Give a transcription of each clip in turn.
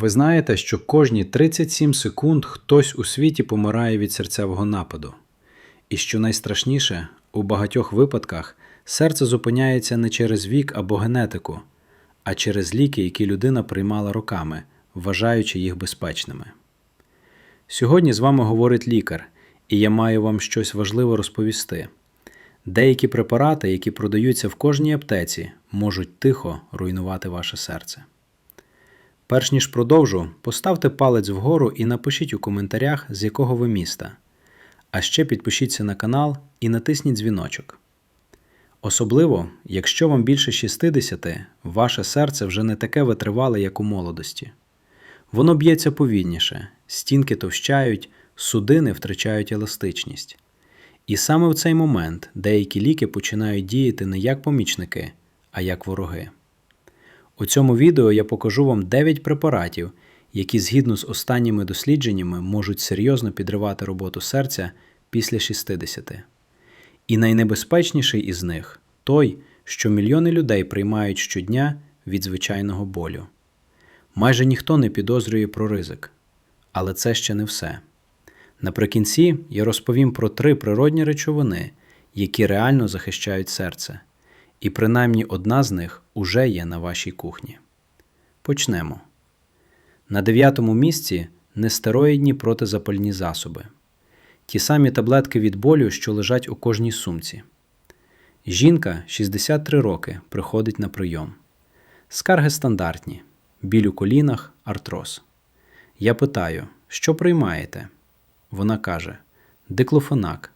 Ви знаєте, що кожні 37 секунд хтось у світі помирає від серцевого нападу. І що найстрашніше, у багатьох випадках серце зупиняється не через вік або генетику, а через ліки, які людина приймала роками, вважаючи їх безпечними. Сьогодні з вами говорить лікар, і я маю вам щось важливе розповісти. Деякі препарати, які продаються в кожній аптеці, можуть тихо руйнувати ваше серце. Перш ніж продовжу, поставте палець вгору і напишіть у коментарях, з якого ви міста. А ще підпишіться на канал і натисніть дзвіночок. Особливо, якщо вам більше 60, ваше серце вже не таке витривале, як у молодості. Воно б'ється повільніше, стінки товщають, судини втрачають еластичність. І саме в цей момент деякі ліки починають діяти не як помічники, а як вороги. У цьому відео я покажу вам 9 препаратів, які згідно з останніми дослідженнями можуть серйозно підривати роботу серця після 60. І найнебезпечніший із них той, що мільйони людей приймають щодня від звичайного болю. Майже ніхто не підозрює про ризик. Але це ще не все. Наприкінці я розповім про три природні речовини, які реально захищають серце, і принаймні одна з них уже є на вашій кухні. Почнемо. На дев'ятому місці нестероїдні протизапальні засоби. Ті самі таблетки від болю, що лежать у кожній сумці. Жінка 63 роки приходить на прийом. Скарги стандартні: біль у колінах, артроз. Я питаю, що приймаєте? Вона каже: Диклофенак.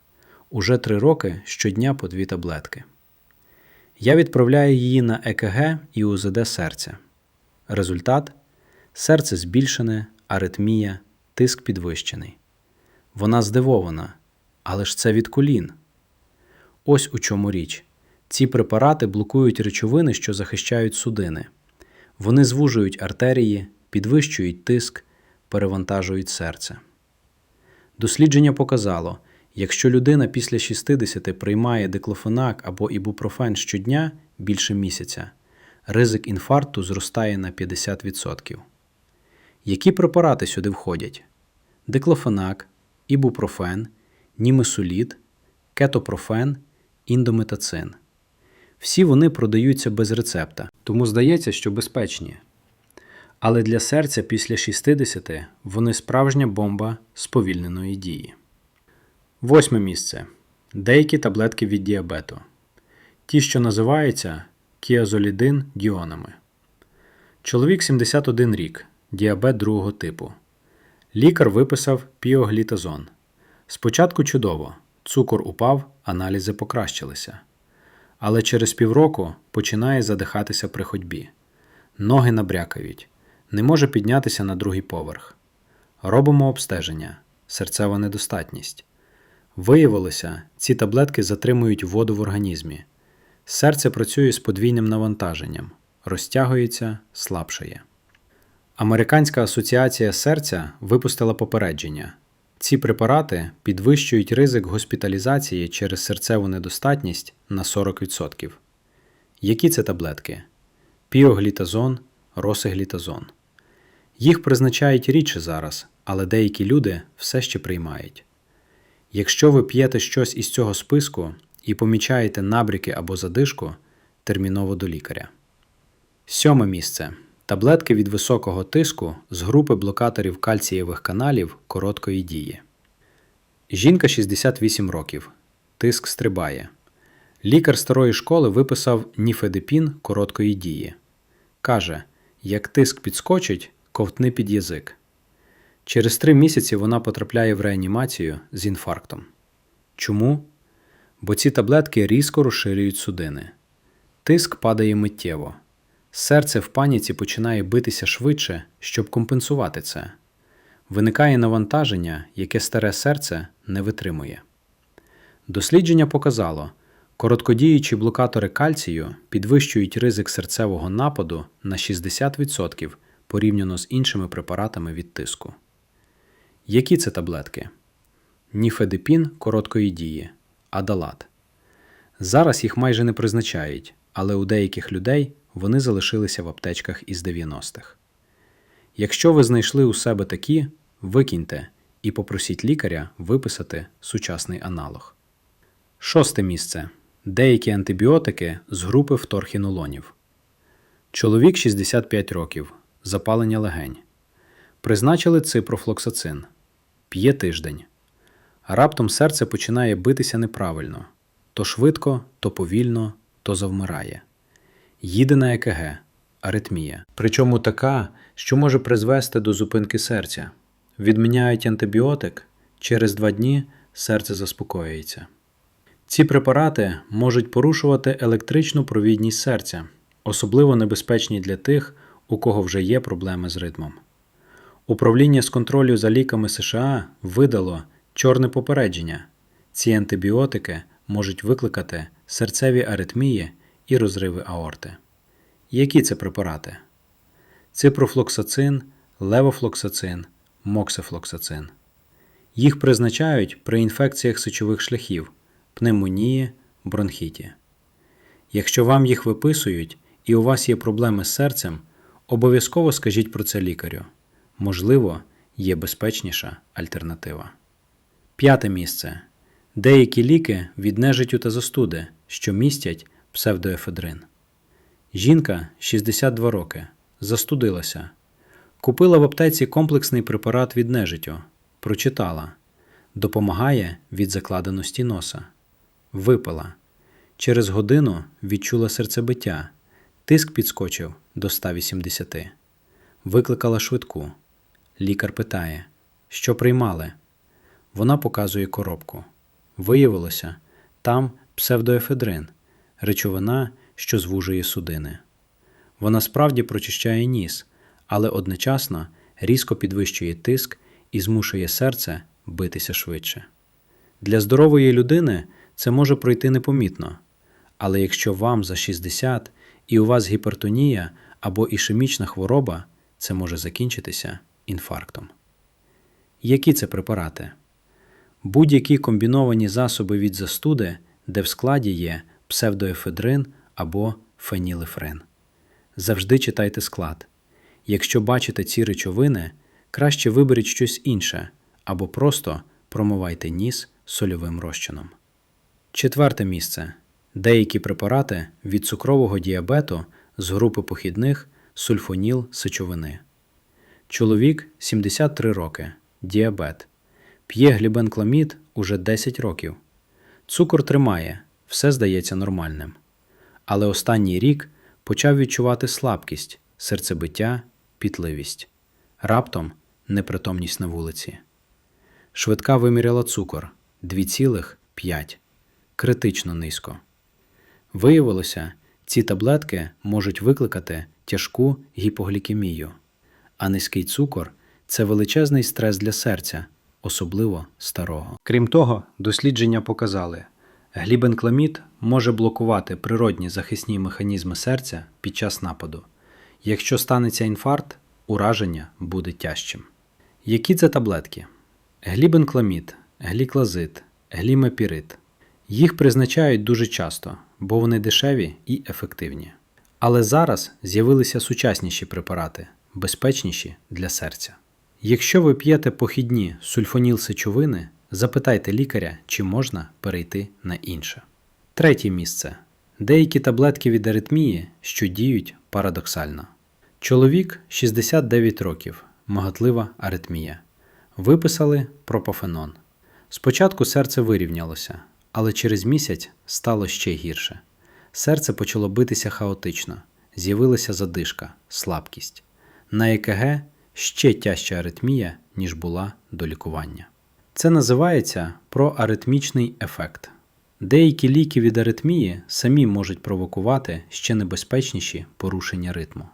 Уже три роки щодня по дві таблетки. Я відправляю її на ЕКГ і УЗД серця. Результат серце збільшене, аритмія, тиск підвищений. Вона здивована, але ж це від колін. Ось у чому річ. Ці препарати блокують речовини, що захищають судини. Вони звужують артерії, підвищують тиск, перевантажують серце. Дослідження показало, якщо людина після 60 приймає диклофенак або ібупрофен щодня більше місяця, ризик інфаркту зростає на 50%. Які препарати сюди входять? Диклофенак, ібупрофен, німесолід, кетопрофен, індометацин. Всі вони продаються без рецепта, тому здається, що безпечні. Але для серця після 60 вони справжня бомба сповільненої дії. Восьме місце. Деякі таблетки від діабету. Ті, що називаються кіазолідин діонами. Чоловік 71 рік, діабет другого типу. Лікар виписав піоглітазон. Спочатку чудово, цукор упав, аналізи покращилися. Але через півроку починає задихатися при ходьбі. Ноги набрякають, не може піднятися на другий поверх. Робимо обстеження, серцева недостатність. Виявилося, ці таблетки затримують воду в організмі. Серце працює з подвійним навантаженням, розтягується, слабшає. Американська асоціація серця випустила попередження. Ці препарати підвищують ризик госпіталізації через серцеву недостатність на 40%. Які це таблетки? Піоглітазон, росиглітазон. Їх призначають рідше зараз, але деякі люди все ще приймають. Якщо ви п'єте щось із цього списку і помічаєте набріки або задишку, терміново до лікаря. Сьоме місце. Таблетки від високого тиску з групи блокаторів кальцієвих каналів короткої дії. Жінка 68 років. Тиск стрибає. Лікар старої школи виписав ніфедипін короткої дії. Каже: як тиск підскочить, ковтни під язик. Через три місяці вона потрапляє в реанімацію з інфарктом. Чому? Бо ці таблетки різко розширюють судини. Тиск падає миттєво. Серце в паніці починає битися швидше, щоб компенсувати це. Виникає навантаження, яке старе серце не витримує. Дослідження показало, короткодіючі блокатори кальцію підвищують ризик серцевого нападу на 60% порівняно з іншими препаратами від тиску. Які це таблетки? Ніфедипін короткої дії, адалат. Зараз їх майже не призначають, але у деяких людей вони залишилися в аптечках із 90-х. Якщо ви знайшли у себе такі, викиньте і попросіть лікаря виписати сучасний аналог. Шосте місце. Деякі антибіотики з групи вторхінолонів. Чоловік 65 років. Запалення легень. Призначили ципрофлоксацин. П'є тиждень. Раптом серце починає битися неправильно то швидко, то повільно, то завмирає. Їде на ЕКГ, аритмія. Причому така, що може призвести до зупинки серця. Відміняють антибіотик, через два дні серце заспокоюється. Ці препарати можуть порушувати електричну провідність серця, особливо небезпечні для тих, у кого вже є проблеми з ритмом. Управління з контролю за ліками США видало чорне попередження. Ці антибіотики можуть викликати серцеві аритмії і розриви аорти. Які це препарати? Ципрофлоксацин, левофлоксацин, моксифлоксацин. Їх призначають при інфекціях сечових шляхів, пневмонії, бронхіті. Якщо вам їх виписують і у вас є проблеми з серцем, обов'язково скажіть про це лікарю. Можливо, є безпечніша альтернатива. П'яте місце. Деякі ліки від нежиттю та застуди, що містять псевдоефедрин. Жінка 62 роки, застудилася. Купила в аптеці комплексний препарат від нежиттю. Прочитала. Допомагає від закладеності носа. Випила. Через годину відчула серцебиття. Тиск підскочив до 180. Викликала швидку. Лікар питає, що приймали. Вона показує коробку. Виявилося, там псевдоефедрин, речовина, що звужує судини. Вона справді прочищає ніс, але одночасно різко підвищує тиск і змушує серце битися швидше. Для здорової людини це може пройти непомітно, але якщо вам за 60 і у вас гіпертонія або ішемічна хвороба, це може закінчитися інфарктом. Які це препарати? Будь-які комбіновані засоби від застуди, де в складі є псевдоефедрин або фенілефрин. Завжди читайте склад. Якщо бачите ці речовини, краще виберіть щось інше або просто промивайте ніс сольовим розчином. Четверте місце. Деякі препарати від цукрового діабету з групи похідних сульфоніл сечовини. Чоловік 73 роки. Діабет. П'є глібенкламід уже 10 років. Цукор тримає, все здається нормальним. Але останній рік почав відчувати слабкість, серцебиття, пітливість, раптом непритомність на вулиці. Швидка виміряла цукор 2,5, критично низько. Виявилося, ці таблетки можуть викликати тяжку гіпоглікемію, а низький цукор це величезний стрес для серця, особливо старого. Крім того, дослідження показали, глібенкламід може блокувати природні захисні механізми серця під час нападу. Якщо станеться інфаркт, ураження буде тяжчим. Які це таблетки? Глібенкламід, гліклазид, глімепірид. Їх призначають дуже часто, бо вони дешеві і ефективні. Але зараз з'явилися сучасніші препарати, безпечніші для серця. Якщо ви п'єте похідні сульфоніл сечовини, запитайте лікаря, чи можна перейти на інше. Третє місце. Деякі таблетки від аритмії, що діють парадоксально. Чоловік 69 років, магатлива аритмія. Виписали пропофенон. Спочатку серце вирівнялося, але через місяць стало ще гірше. Серце почало битися хаотично, з'явилася задишка, слабкість. На ЕКГ ще тяжча аритмія, ніж була до лікування. Це називається проаритмічний ефект. Деякі ліки від аритмії самі можуть провокувати ще небезпечніші порушення ритму.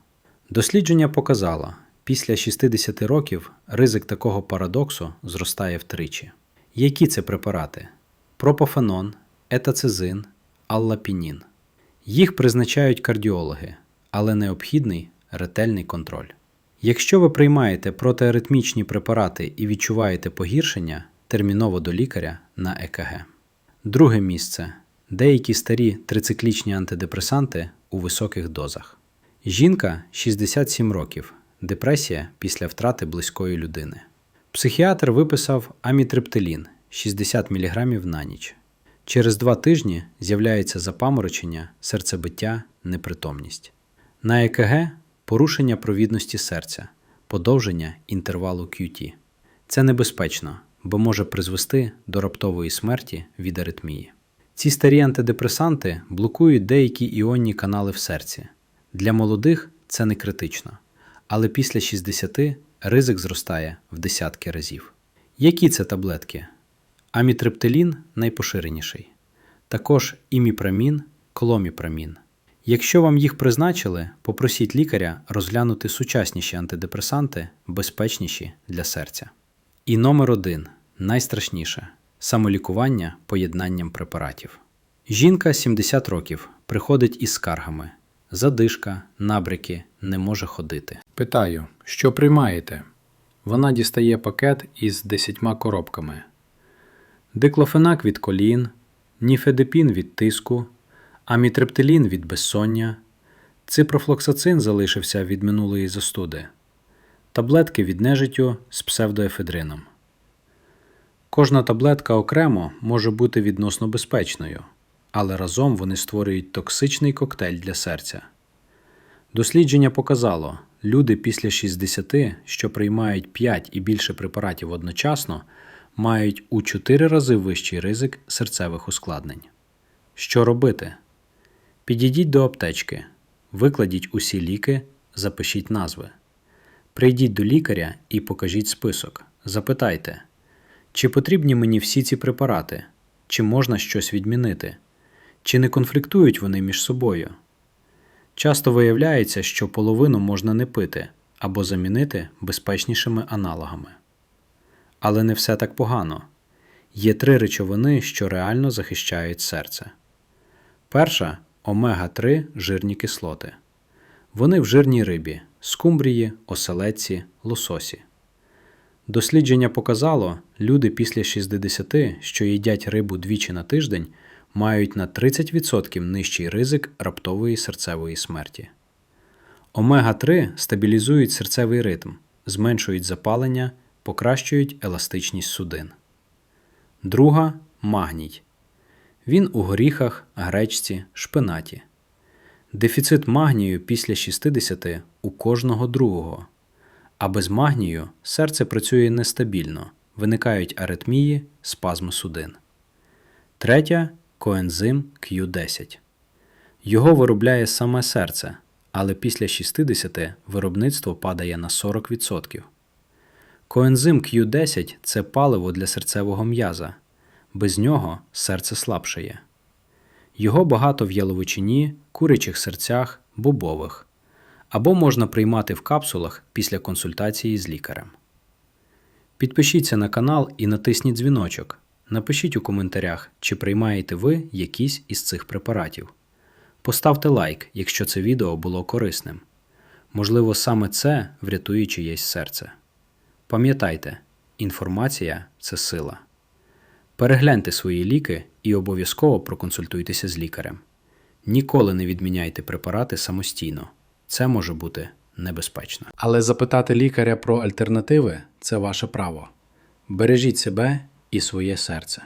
Дослідження показало, після 60 років ризик такого парадоксу зростає втричі. Які це препарати? Пропофенон, етацизин, аллапінін. Їх призначають кардіологи, але необхідний ретельний контроль. Якщо ви приймаєте протиаритмічні препарати і відчуваєте погіршення, терміново до лікаря на ЕКГ. Друге місце деякі старі трициклічні антидепресанти у високих дозах. Жінка 67 років, депресія після втрати близької людини. Психіатр виписав амітриптилін 60 мг на ніч. Через два тижні з'являється запаморочення, серцебиття, непритомність. На ЕКГ порушення провідності серця, подовження інтервалу QT. Це небезпечно, бо може призвести до раптової смерті від аритмії. Ці старі антидепресанти блокують деякі іонні канали в серці. Для молодих це не критично, але після 60 ризик зростає в десятки разів. Які це таблетки? Амітриптилін найпоширеніший. Також іміпрамін, кломіпрамін. Якщо вам їх призначили, попросіть лікаря розглянути сучасніші антидепресанти, безпечніші для серця. І номер один найстрашніше самолікування поєднанням препаратів. Жінка 70 років приходить із скаргами: задишка, набрики, не може ходити. Питаю, що приймаєте? Вона дістає пакет із 10 коробками: диклофенак від колін, ніфедипін від тиску, амітрептилін від безсоння, ципрофлоксацин залишився від минулої застуди, таблетки від нежиттю з псевдоефедрином. Кожна таблетка окремо може бути відносно безпечною, але разом вони створюють токсичний коктейль для серця. Дослідження показало, люди після 60, що приймають 5 і більше препаратів одночасно, мають у 4 рази вищий ризик серцевих ускладнень. Що робити? Підійдіть до аптечки, викладіть усі ліки, запишіть назви. Прийдіть до лікаря і покажіть список. Запитайте, чи потрібні мені всі ці препарати, чи можна щось відмінити, чи не конфліктують вони між собою. Часто виявляється, що половину можна не пити або замінити безпечнішими аналогами. Але не все так погано. Є три речовини, що реально захищають серце. Перша омега-3 жирні кислоти. Вони в жирній рибі, скумбрії, оселедці, лососі. Дослідження показало, люди після 60, що їдять рибу двічі на тиждень, мають на 30% нижчий ризик раптової серцевої смерті. Омега-3 стабілізують серцевий ритм, зменшують запалення, покращують еластичність судин. Друга магній. Він у горіхах, гречці, шпинаті. Дефіцит магнію після 60 у кожного другого. А без магнію серце працює нестабільно, виникають аритмії, спазми судин. Третя коензим Q10. Його виробляє саме серце, але після 60 виробництво падає на 40%. Коензим Q10 це паливо для серцевого м'яза. Без нього серце слабшає. Його багато в яловичині, курячих серцях, бобових. Або можна приймати в капсулах після консультації з лікарем. Підпишіться на канал і натисніть дзвіночок. Напишіть у коментарях, чи приймаєте ви якісь із цих препаратів. Поставте лайк, якщо це відео було корисним. Можливо, саме це врятує чиєсь серце. Пам'ятайте, інформація це сила. Перегляньте свої ліки і обов'язково проконсультуйтеся з лікарем. Ніколи не відміняйте препарати самостійно. Це може бути небезпечно. Але запитати лікаря про альтернативи це ваше право. Бережіть себе і своє серце.